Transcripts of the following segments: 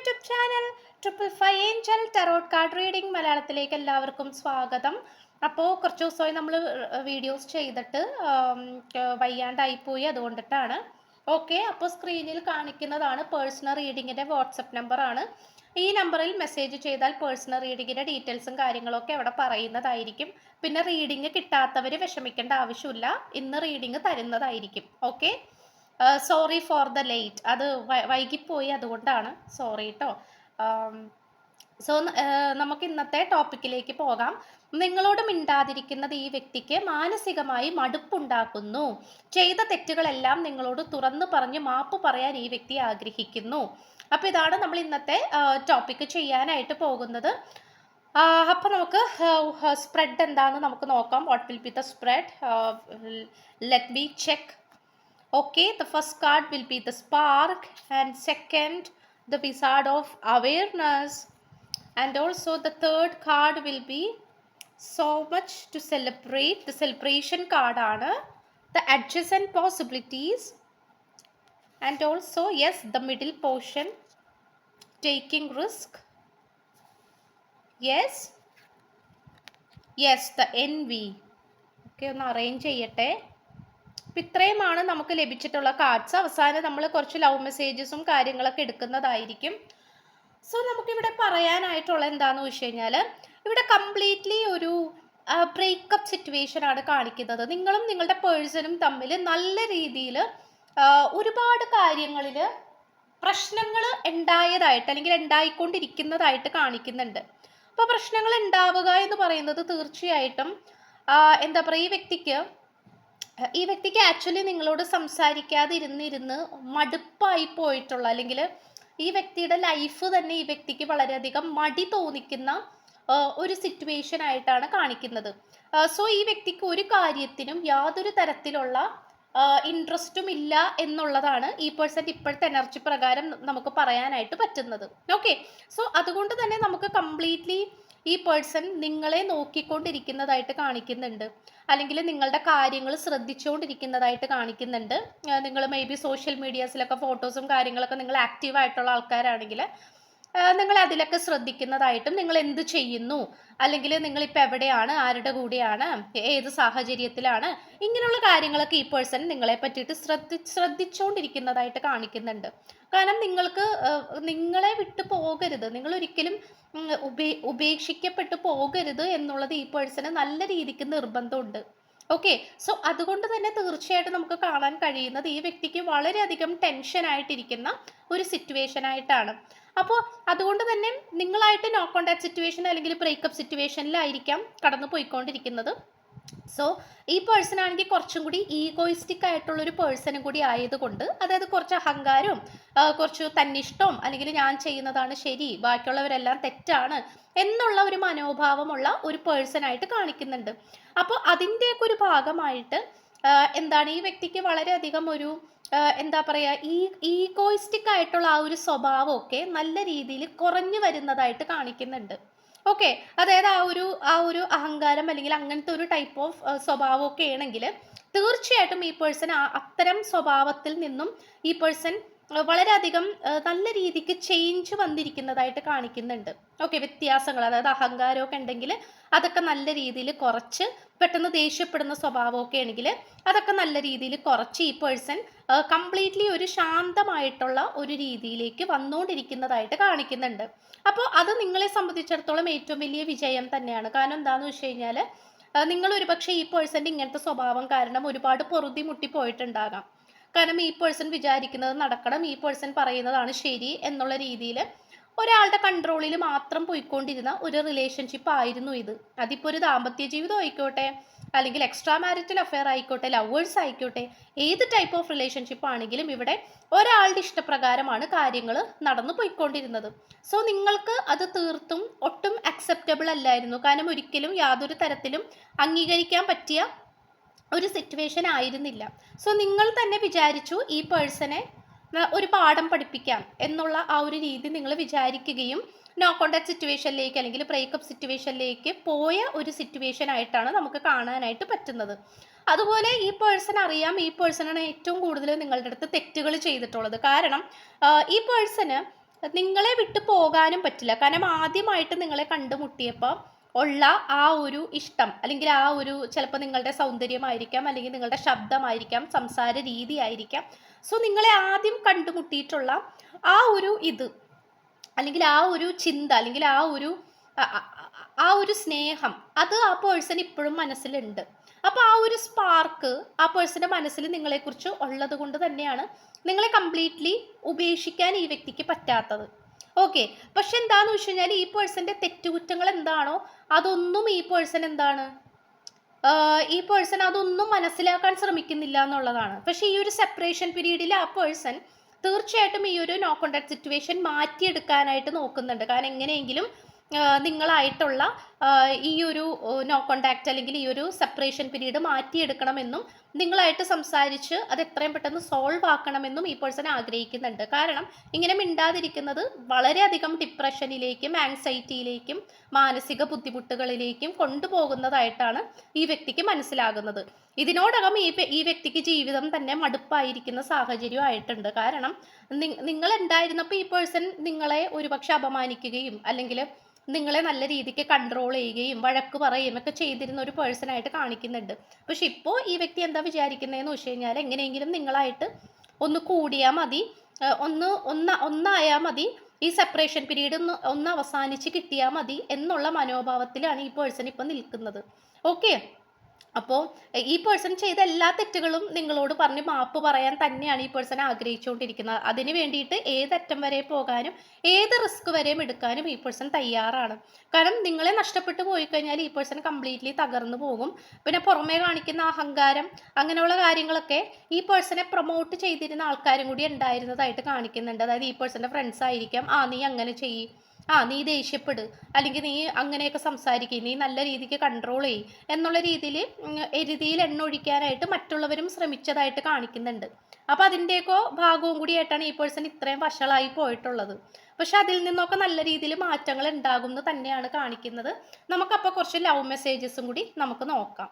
YouTube channel triple five angel tarot card reading മലയാളത്തിലേക്ക് എല്ലാവർക്കും സ്വാഗതം. അപ്പോൾ കുറച്ച് ദിവസമായി നമ്മൾ വീഡിയോസ് ചെയ്തിട്ട് വയ്യാണ്ടായി പോയി വയ്യാണ്ടായിപ്പോയി അതുകൊണ്ടിട്ടാണ് ഓക്കെ അപ്പോൾ സ്ക്രീനിൽ കാണിക്കുന്നതാണ് പേഴ്സണൽ റീഡിങ്ങിന്റെ വാട്സപ്പ് നമ്പറാണ് ഈ നമ്പറിൽ മെസ്സേജ് ചെയ്താൽ പേഴ്സണൽ റീഡിങ്ങിന്റെ ഡീറ്റെയിൽസും കാര്യങ്ങളൊക്കെ അവിടെ പറയുന്നതായിരിക്കും. പിന്നെ റീഡിങ് കിട്ടാത്തവർ വിഷമിക്കേണ്ട ആവശ്യമില്ല. ഇന്ന് റീഡിങ് തരുന്നതായിരിക്കും. Okay sorry for the late അത് വൈകിപ്പോയി അതുകൊണ്ടാണ്. സോറി കേട്ടോ സോ നമുക്ക് ഇന്നത്തെ ടോപ്പിക്കിലേക്ക് പോകാം. നിങ്ങളോട് മിണ്ടാതിരിക്കുന്നത് ഈ വ്യക്തിക്ക് മാനസികമായി മടുപ്പുണ്ടാക്കുന്നു. ചെയ്ത തെറ്റുകളെല്ലാം നിങ്ങളോട് തുറന്നു പറഞ്ഞ് മാപ്പ് പറയാൻ ഈ വ്യക്തി ആഗ്രഹിക്കുന്നു. അപ്പോൾ ഇതാണ് നമ്മൾ ഇന്നത്തെ ടോപ്പിക്ക് ചെയ്യാനായിട്ട് പോകുന്നത്. അപ്പൊ നമുക്ക് സ്പ്രെഡ് എന്താണെന്ന് നമുക്ക് നോക്കാം. What will be the spread let be check Okay, the first card will be the spark, and second, the wizard of awareness, and also the third card will be so much to celebrate. The celebration card ആണ് the adjacent possibilities, and also yes, the middle portion, taking risk. Yes, yes, the envy. Okay ഒന്ന് arrange ചെയ്യട്ടെ അപ്പം ഇത്രയുമാണ് നമുക്ക് ലഭിച്ചിട്ടുള്ള cards അവസാനം നമ്മൾ കുറച്ച് ലവ് മെസ്സേജസും കാര്യങ്ങളൊക്കെ എടുക്കുന്നതായിരിക്കും. സോ നമുക്കിവിടെ പറയാനായിട്ടുള്ള എന്താണെന്ന് വെച്ച് കഴിഞ്ഞാൽ ഇവിടെ കംപ്ലീറ്റ്ലി ഒരു ബ്രേക്കപ്പ് സിറ്റുവേഷൻ ആണ് കാണിക്കുന്നത്. നിങ്ങളും നിങ്ങളുടെ പേഴ്സണും തമ്മിൽ നല്ല രീതിയിൽ ഒരുപാട് കാര്യങ്ങളിൽ പ്രശ്നങ്ങൾ ഉണ്ടായതായിട്ട് അല്ലെങ്കിൽ ഉണ്ടായിക്കൊണ്ടിരിക്കുന്നതായിട്ട് കാണിക്കുന്നുണ്ട്. അപ്പോൾ പ്രശ്നങ്ങൾ ഉണ്ടാവുക എന്ന് പറയുന്നത് തീർച്ചയായിട്ടും എന്താ പറയുക ഈ വ്യക്തിക്ക് ഈ വ്യക്തിക്ക് ആക്ച്വലി നിങ്ങളോട് സംസാരിക്കാതെ ഇരുന്നിരുന്ന് മടുപ്പായി പോയിട്ടുള്ള അല്ലെങ്കിൽ ഈ വ്യക്തിയുടെ ലൈഫ് തന്നെ ഈ വ്യക്തിക്ക് വളരെയധികം മടി തോന്നിക്കുന്ന ഒരു സിറ്റുവേഷൻ ആയിട്ടാണ് കാണിക്കുന്നത്. സോ ഈ വ്യക്തിക്ക് ഒരു കാര്യത്തിനും യാതൊരു തരത്തിലുള്ള ഇൻട്രസ്റ്റും ഇല്ല എന്നുള്ളതാണ് ഈ പേഴ്സൺ ഇപ്പോഴത്തെ എനർജി പ്രകാരം നമുക്ക് പറയാനായിട്ട് പറ്റുന്നത്. ഓക്കെ സോ അതുകൊണ്ട് തന്നെ നമുക്ക് കംപ്ലീറ്റ്ലി ഈ പേഴ്സൺ നിങ്ങളെ നോക്കിക്കൊണ്ടിരിക്കുന്നതായിട്ട് കാണിക്കുന്നുണ്ട്. അല്ലെങ്കിൽ നിങ്ങളുടെ കാര്യങ്ങൾ ശ്രദ്ധിച്ചുകൊണ്ടിരിക്കുന്നതായിട്ട് കാണിക്കുന്നുണ്ട്. നിങ്ങൾ മേ ബി സോഷ്യൽ മീഡിയാസിലൊക്കെ ഫോട്ടോസും കാര്യങ്ങളൊക്കെ നിങ്ങൾ ആക്റ്റീവ് ആയിട്ടുള്ള ആൾക്കാരാണെങ്കിൽ നിങ്ങൾ അതിലൊക്കെ ശ്രദ്ധിക്കുന്നതായിട്ടും നിങ്ങൾ എന്ത് ചെയ്യുന്നു? അല്ലെങ്കിൽ നിങ്ങൾ ഇപ്പോൾ എവിടെയാണ്? ആരുടെ കൂടെയാണ്? ഏത് സാഹചര്യത്തിലാണ്? ഇങ്ങനെയുള്ള കാര്യങ്ങളൊക്കെ ഈ പേഴ്സൺ നിങ്ങളെ പറ്റിയിട്ട് ശ്രദ്ധി ശ്രദ്ധിച്ചുകൊണ്ടിരിക്കുന്നതായിട്ട് കാണിക്കുന്നുണ്ട്. കാരണം നിങ്ങൾക്ക് നിങ്ങളെ വിട്ടു പോകരുത്. നിങ്ങൾ ഒരിക്കലും ഉപേ ഉപേക്ഷിക്കപ്പെട്ടു പോകരുത് എന്നുള്ളത് ഈ പേഴ്സണ് നല്ല രീതിക്ക് നിർബന്ധമുണ്ട്. ഓക്കെ സോ അതുകൊണ്ട് തന്നെ തീർച്ചയായിട്ടും നമുക്ക് കാണാൻ കഴിയുന്നത് ഈ വ്യക്തിക്ക് വളരെയധികം ടെൻഷൻ ആയിട്ടിരിക്കുന്ന ഒരു സിറ്റുവേഷൻ ആയിട്ടാണ്. അപ്പോൾ അതുകൊണ്ട് തന്നെ നിങ്ങളായിട്ട് നോ കോണ്ടാക്ട് സിറ്റുവേഷൻ അല്ലെങ്കിൽ ബ്രേക്കപ്പ് സിറ്റുവേഷനിലായിരിക്കാം കടന്നു പോയിക്കൊണ്ടിരിക്കുന്നത് സോ ഈ പേഴ്സൺ ആണെങ്കിൽ കുറച്ചും കൂടി ഈഗോയിസ്റ്റിക് ആയിട്ടുള്ള ഒരു പേഴ്സണും കൂടി ആയതുകൊണ്ട് അതായത് കുറച്ച് അഹങ്കാരവും കുറച്ച് തന്നിഷ്ടവും അല്ലെങ്കിൽ ഞാൻ ചെയ്യുന്നതാണ് ശരി ബാക്കിയുള്ളവരെല്ലാം തെറ്റാണ് എന്നുള്ള ഒരു മനോഭാവമുള്ള ഒരു പേഴ്സൺ ആയിട്ട് കാണിക്കുന്നുണ്ട്. അപ്പോൾ അതിന്റെയൊക്കെ ഒരു ഭാഗമായിട്ട് എന്താണ് ഈ വ്യക്തിക്ക് വളരെയധികം ഒരു എന്താ പറയുക ഈ ഈഗോയിസ്റ്റിക് ആയിട്ടുള്ള ആ ഒരു സ്വഭാവമൊക്കെ നല്ല രീതിയിൽ കുറഞ്ഞു വരുന്നതായിട്ട് കാണിക്കുന്നുണ്ട്. ഓക്കെ അതായത് ആ ഒരു ആ ഒരു അഹങ്കാരം അല്ലെങ്കിൽ അങ്ങനത്തെ ഒരു ടൈപ്പ് ഓഫ് സ്വഭാവമൊക്കെ ആണെങ്കിൽ തീർച്ചയായിട്ടും ഈ പേഴ്സൺ അത്തരം സ്വഭാവത്തിൽ നിന്നും ഈ പേഴ്സൺ വളരെയധികം നല്ല രീതിക്ക് ചേഞ്ച് വന്നിരിക്കുന്നതായിട്ട് കാണിക്കുന്നുണ്ട്. ഓക്കെ വ്യത്യാസങ്ങൾ അതായത് അഹങ്കാരമൊക്കെ ഉണ്ടെങ്കിൽ അതൊക്കെ നല്ല രീതിയിൽ കുറച്ച് പെട്ടെന്ന് ദേഷ്യപ്പെടുന്ന സ്വഭാവമൊക്കെ ആണെങ്കിൽ അതൊക്കെ നല്ല രീതിയിൽ കുറച്ച് ഈ പേഴ്സൺ കംപ്ലീറ്റ്ലി ഒരു ശാന്തമായിട്ടുള്ള ഒരു രീതിയിലേക്ക് വന്നുകൊണ്ടിരിക്കുന്നതായിട്ട് കാണിക്കുന്നുണ്ട്. അപ്പോൾ അത് നിങ്ങളെ സംബന്ധിച്ചിടത്തോളം ഏറ്റവും വലിയ വിജയം തന്നെയാണ്. കാരണം എന്താണെന്ന് വെച്ച് കഴിഞ്ഞാൽ നിങ്ങൾ ഒരുപക്ഷെ ഈ പേഴ്സന്റെ ഇങ്ങനത്തെ സ്വഭാവം കാരണം ഒരുപാട് പൊറുതി മുട്ടി പോയിട്ടുണ്ടാകാം. കാരണം ഈ പേഴ്സൺ വിചാരിക്കുന്നത് നടക്കണം ഈ പേഴ്സൺ പറയുന്നതാണ് ശരി എന്നുള്ള രീതിയിൽ ഒരാളുടെ കൺട്രോളിൽ മാത്രം പോയിക്കൊണ്ടിരുന്ന ഒരു റിലേഷൻഷിപ്പ് ആയിരുന്നു ഇത്. അതിപ്പോൾ ഒരു ദാമ്പത്യ ജീവിതം ആയിക്കോട്ടെ അല്ലെങ്കിൽ എക്സ്ട്രാ മാരിറ്റൽ അഫെയർ ആയിക്കോട്ടെ ലവേഴ്സ് ആയിക്കോട്ടെ ഏത് ടൈപ്പ് ഓഫ് റിലേഷൻഷിപ്പ് ആണെങ്കിലും ഇവിടെ ഒരാളുടെ ഇഷ്ടപ്രകാരമാണ് കാര്യങ്ങൾ നടന്നു പോയിക്കൊണ്ടിരുന്നത്. സോ നിങ്ങൾക്ക് അത് തീർത്തും ഒട്ടും അക്സെപ്റ്റബിൾ അല്ലായിരുന്നു. കാരണം ഒരിക്കലും യാതൊരു തരത്തിലും അംഗീകരിക്കാൻ പറ്റിയ ഒരു സിറ്റുവേഷൻ ആയിരുന്നില്ല. സോ നിങ്ങൾ തന്നെ വിചാരിച്ചു ഈ പേഴ്സണെ ഒരു പാഠം പഠിപ്പിക്കാം എന്നുള്ള ആ ഒരു രീതി നിങ്ങൾ വിചാരിക്കുകയും നോ കോണ്ടാക്ട് സിറ്റുവേഷനിലേക്ക് അല്ലെങ്കിൽ ബ്രേക്കപ്പ് സിറ്റുവേഷനിലേക്ക് പോയ ഒരു സിറ്റുവേഷൻ ആയിട്ടാണ് നമുക്ക് കാണാനായിട്ട് പറ്റുന്നത്. അതുപോലെ ഈ പേഴ്സൺ അറിയാം ഈ പേഴ്സണാണ് ഏറ്റവും കൂടുതൽ നിങ്ങളുടെ അടുത്ത് തെറ്റുകൾ ചെയ്തിട്ടുള്ളത്. കാരണം ഈ പേഴ്സണ് നിങ്ങളെ വിട്ടു പോകാനും പറ്റില്ല. കാരണം ആദ്യമായിട്ട് നിങ്ങളെ കണ്ടുമുട്ടിയപ്പോൾ ഉള്ള ആ ഒരു ഇഷ്ടം അല്ലെങ്കിൽ ആ ഒരു ചിലപ്പോൾ നിങ്ങളുടെ സൗന്ദര്യമായിരിക്കാം അല്ലെങ്കിൽ നിങ്ങളുടെ ശബ്ദമായിരിക്കാം സംസാര രീതി ആയിരിക്കാം. സോ നിങ്ങളെ ആദ്യം കണ്ടുമുട്ടിയിട്ടുള്ള ആ ഒരു ഇത് അല്ലെങ്കിൽ ആ ഒരു ചിന്ത അല്ലെങ്കിൽ ആ ഒരു ആ- ഒരു സ്നേഹം അത് ആ പേഴ്സൺ ഇപ്പോഴും മനസ്സിലുണ്ട്. അപ്പോൾ ആ ഒരു സ്പാർക്ക് ആ പേഴ്സന്റെ മനസ്സിൽ നിങ്ങളെക്കുറിച്ച് ഉള്ളത് കൊണ്ട് തന്നെയാണ് നിങ്ങളെ കംപ്ലീറ്റ്ലി ഉപേക്ഷിക്കാൻ ഈ വ്യക്തിക്ക് പറ്റാത്തത്. ഓക്കെ പക്ഷെ എന്താന്ന് വെച്ച് കഴിഞ്ഞാൽ ഈ പേഴ്സന്റെ തെറ്റുകുറ്റങ്ങൾ എന്താണോ അതൊന്നും ഈ പേഴ്സൺ എന്താണ്? ഈ പേഴ്സൺ അതൊന്നും മനസ്സിലാക്കാൻ ശ്രമിക്കുന്നില്ല എന്നുള്ളതാണ്. പക്ഷെ ഈ ഒരു സെപ്പറേഷൻ പീരീഡിൽ ആ പേഴ്സൺ തീർച്ചയായിട്ടും ഈ ഒരു നോ കോണ്ടാക്ട് സിറ്റുവേഷൻ മാറ്റിയെടുക്കാനായിട്ട് നോക്കുന്നുണ്ട്. കാരണം എങ്ങനെയെങ്കിലും നിങ്ങളായിട്ടുള്ള ഈ ഒരു നോ കോണ്ടാക്ട് അല്ലെങ്കിൽ ഈ ഒരു സെപ്പറേഷൻ പീരീഡ് മാറ്റിയെടുക്കണമെന്നും നിങ്ങളായിട്ട് സംസാരിച്ച് അത് എത്രയും പെട്ടെന്ന് സോൾവ് ആക്കണമെന്നും ഈ പേഴ്സൺ ആഗ്രഹിക്കുന്നുണ്ട്. കാരണം ഇങ്ങനെ മിണ്ടാതിരിക്കുന്നത് വളരെയധികം ഡിപ്രഷനിലേക്കും ആങ്സൈറ്റിയിലേക്കും മാനസിക ബുദ്ധിമുട്ടുകളിലേക്കും കൊണ്ടുപോകുന്നതായിട്ടാണ് ഈ വ്യക്തിക്ക് മനസ്സിലാകുന്നത്. ഇതിനോടകം ഈ ഈ വ്യക്തിക്ക് ജീവിതം തന്നെ മടുപ്പായിരിക്കുന്ന സാഹചര്യം ആയിട്ടുണ്ട്. കാരണം നിങ്ങൾ ഉണ്ടായിരുന്നപ്പോൾ ഈ പേഴ്സൺ നിങ്ങളെ ഒരുപക്ഷെ അപമാനിക്കുകയും അല്ലെങ്കിൽ നിങ്ങളെ നല്ല രീതിക്ക് കൺട്രോൾ ചെയ്യുകയും വഴക്ക് പറയുകയും ഒക്കെ ചെയ്തിരുന്ന ഒരു പേഴ്സണായിട്ട് കാണിക്കുന്നുണ്ട്. പക്ഷെ ഇപ്പോൾ ഈ വ്യക്തി എന്താ വിചാരിക്കുന്നതെന്ന് വെച്ച് കഴിഞ്ഞാൽ എങ്ങനെയെങ്കിലും നിങ്ങളായിട്ട് ഒന്ന് കൂടിയാൽ മതി. ഒന്ന് ഒന്ന് ഒന്നായാൽ മതി. ഈ സെപ്പറേഷൻ പീരീഡ് ഒന്ന് ഒന്ന് അവസാനിച്ച് കിട്ടിയാൽ മതി എന്നുള്ള മനോഭാവത്തിലാണ് ഈ പേഴ്സൺ ഇപ്പം നിൽക്കുന്നത്. ഓക്കെ അപ്പോൾ ഈ പേഴ്സൺ ചെയ്ത എല്ലാ തെറ്റുകളും നിങ്ങളോട് പറഞ്ഞ് മാപ്പ് പറയാൻ തന്നെയാണ് ഈ പേഴ്സൺ ആഗ്രഹിച്ചുകൊണ്ടിരിക്കുന്നത്. അതിന് വേണ്ടിയിട്ട് ഏതറ്റം വരെ പോകാനും ഏത് റിസ്ക് വരെയും എടുക്കാനും ഈ പേഴ്സൺ തയ്യാറാണ്. കാരണം നിങ്ങളെ നഷ്ടപ്പെട്ടു പോയി കഴിഞ്ഞാൽ ഈ പേഴ്സൺ കംപ്ലീറ്റ്ലി തകർന്നു പോകും. പിന്നെ പുറമേ കാണിക്കുന്ന അഹങ്കാരം അങ്ങനെയുള്ള കാര്യങ്ങളൊക്കെ ഈ പേഴ്സണെ പ്രൊമോട്ട് ചെയ്തിരുന്ന ആൾക്കാരും കൂടി ഉണ്ടായിരുന്നതായിട്ട് കാണിക്കുന്നുണ്ട്. അതായത് ഈ പേഴ്സന്റെ ഫ്രണ്ട്സ് ആയിരിക്കാം. ആ നീ അങ്ങനെ ചെയ്യ്. ആ നീ ദേഷ്യപ്പെട്. അല്ലെങ്കിൽ നീ അങ്ങനെയൊക്കെ സംസാരിക്കുക നീ നല്ല രീതിക്ക് കൺട്രോൾ ചെയ്യും. എന്നുള്ള രീതിയിൽ എരുതിയിൽ എണ്ണ ഒഴിക്കാനായിട്ട് മറ്റുള്ളവരും ശ്രമിച്ചതായിട്ട് കാണിക്കുന്നുണ്ട്. അപ്പോൾ അതിന്റെയൊക്കെ ഭാഗവും കൂടി ആയിട്ടാണ് ഈ പേഴ്സൺ ഇത്രയും വഷളായി പോയിട്ടുള്ളത്. പക്ഷെ അതിൽ നിന്നൊക്കെ നല്ല രീതിയിൽ മാറ്റങ്ങൾ ഉണ്ടാകും എന്ന് തന്നെയാണ് കാണിക്കുന്നത്. നമുക്കപ്പോൾ കുറച്ച് ലവ് മെസ്സേജസും കൂടി നമുക്ക് നോക്കാം.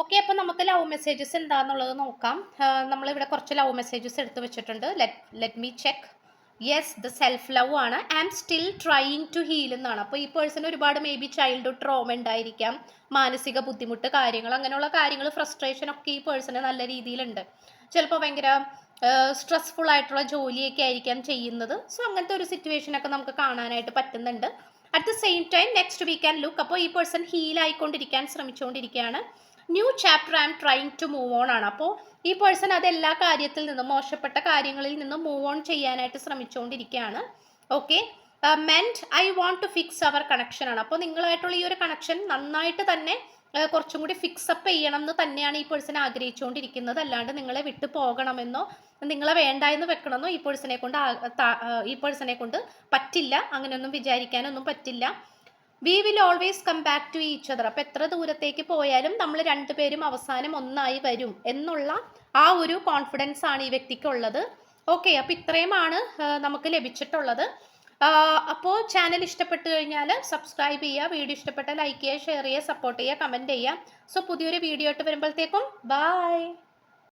ഓക്കെ അപ്പോൾ നമുക്ക് ലവ് മെസ്സേജസ് എന്താണെന്നുള്ളത് നോക്കാം. നമ്മളിവിടെ കുറച്ച് ലവ് മെസ്സേജസ് എടുത്തു വെച്ചിട്ടുണ്ട്. Let let me check yes the self love ആണ്. I am still trying to heal എന്നാണ്. അപ്പോൾ ഈ പേഴ്സൺ ഒരുപാട് മേ ബി ചൈൽഡ്ഹുഡ് ട്രോമ ഉണ്ടായിരിക്കാം. മാനസിക ബുദ്ധിമുട്ട് കാര്യങ്ങൾ അങ്ങനെയുള്ള കാര്യങ്ങൾ ഫ്രസ്ട്രേഷൻ ഒക്കെ ഈ പേഴ്സണ് നല്ല രീതിയിലുണ്ട്. ചിലപ്പോൾ ഭയങ്കര സ്ട്രെസ്ഫുൾ ആയിട്ടുള്ള ജോലിയൊക്കെ ആയിരിക്കാം ചെയ്യുന്നത്. സോ അങ്ങനത്തെ ഒരു സിറ്റുവേഷൻ ഒക്കെ നമുക്ക് കാണാനായിട്ട് പറ്റുന്നുണ്ട്. At the same time next week and look അപ്പോൾ ഈ പേഴ്സൺ ഹീൽ ആയിക്കൊണ്ടിരിക്കാൻ ശ്രമിച്ചുകൊണ്ടിരിക്കുകയാണ്. New chapter I'm trying to move on ആണ്. അപ്പോൾ ഈ പേഴ്സൺ അത് എല്ലാ കാര്യത്തിൽ നിന്നും മോശപ്പെട്ട കാര്യങ്ങളിൽ നിന്നും മൂവ് ഓൺ ചെയ്യാനായിട്ട് ശ്രമിച്ചുകൊണ്ടിരിക്കുകയാണ്. Okay മെന്റ് I want to fix our connection ആണ്. അപ്പോൾ നിങ്ങളായിട്ടുള്ള ഈ ഒരു കണക്ഷൻ നന്നായിട്ട് തന്നെ ആ, കുറച്ചും കൂടി ഫിക്സപ്പ് ചെയ്യണം എന്ന് തന്നെയാണ് ഈ പേഴ്സൺ ആഗ്രഹിച്ചുകൊണ്ടിരിക്കുന്നത്. അല്ലാണ്ട് നിങ്ങളെ വിട്ടു പോകണമെന്നോ നിങ്ങളെ വേണ്ട എന്ന് വെക്കണമെന്നോ ഈ പേഴ്സണെ കൊണ്ട് ആ, ഈ പേഴ്സണെ കൊണ്ട് പറ്റില്ല. അങ്ങനെയൊന്നും വിചാരിക്കാനൊന്നും പറ്റില്ല. We will always come back to each other അപ്പം എത്ര ദൂരത്തേക്ക് പോയാലും നമ്മൾ രണ്ടുപേരും അവസാനം ഒന്നായി വരും എന്നുള്ള ആ ഒരു കോൺഫിഡൻസ് ആണ് ഈ വ്യക്തിക്കുള്ളത്. ഓക്കെ അപ്പം ഇത്രയുമാണ് നമുക്ക് ലഭിച്ചിട്ടുള്ളത്. അപ്പോൾ ചാനൽ ഇഷ്ടപ്പെട്ടു കഴിഞ്ഞാൽ സബ്സ്ക്രൈബ് ചെയ്യുക വീഡിയോ ഇഷ്ടപ്പെട്ടാൽ ലൈക്ക് ചെയ്യുക ഷെയർ ചെയ്യുക സപ്പോർട്ട് ചെയ്യുക കമന്റ് ചെയ്യുക. സോ പുതിയൊരു വീഡിയോ ആയിട്ട് വരുമ്പോഴത്തേക്കും ബൈ